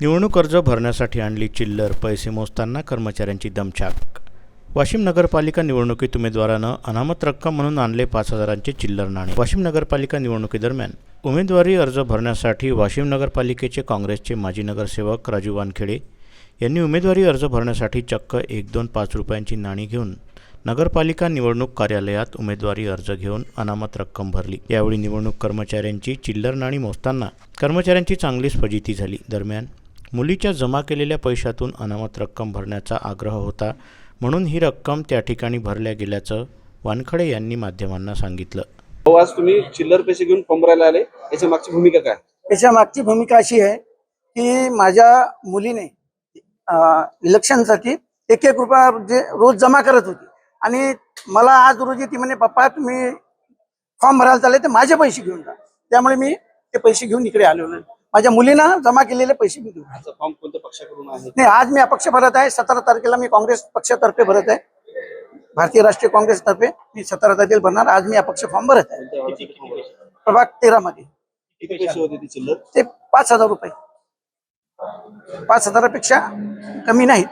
निवडणूक अर्ज भरण्यासाठी आणली चिल्लर पैसे मोजताना कर्मचाऱ्यांची दमछाक. वाशिम नगरपालिका निवडणुकीत उमेदवारानं अनामत रक्कम म्हणून आणले पाच हजारांचे चिल्लर नाणे. वाशिम नगरपालिका निवडणुकीदरम्यान उमेदवारी अर्ज भरण्यासाठी वाशिम नगरपालिकेचे काँग्रेसचे माजी नगरसेवक राजू वानखेडे यांनी उमेदवारी अर्ज भरण्यासाठी चक्क एक दोन पाच रुपयांची नाणी घेऊन नगरपालिका निवडणूक कार्यालयात उमेदवारी अर्ज घेऊन अनामत रक्कम भरली. यावेळी निवडणूक कर्मचाऱ्यांची चिल्लर नाणी मोजताना कर्मचाऱ्यांची चांगलीच फजिती झाली. दरम्यान मुलीच्या जमा केलेल्या पैशातून अनामत रक्कम भरण्याचा आग्रह होता म्हणून ही रक्कम त्या ठिकाणी भरल्या गेल्याचं वानखडे यांनी माध्यमांना सांगितलं. आज तुम्ही चिल्लर पैसे घेऊन फॉर्म भरायला आले. याच्या मागची भूमिका काय? याच्या मागची भूमिका अशी आहे की माझ्या मुलीने इलेक्शनसाठी एक एक रुपया जे रोज जमा करत होती. आणि मला आज रोजी ती म्हणे पप्पा तुम्ही फॉर्म भरायला चालले तर माझे पैसे घेऊन जा. त्यामुळे मी ते पैसे घेऊन इकडे आलेलो. माझ्या मुलीनं जमा केलेले पैसे मी घेऊन आलो. आजचा फॉर्म कोणत्या पक्षाकडून आहे? नाही आज मी अपक्ष भरत आहे. सतरा तारखेला मी काँग्रेस पक्षातर्फे भरत आहे. भारतीय राष्ट्रीय काँग्रेसतर्फे मी सतरा तारखेला भरणार. आज मी अपक्ष फॉर्म भरत आहे. कोणत्या? प्रभाग तेरा मध्ये किती पैसे होते ती चिल्लर ते पाच हजार रुपये. पाच हजारापेक्षा कमी नाहीत.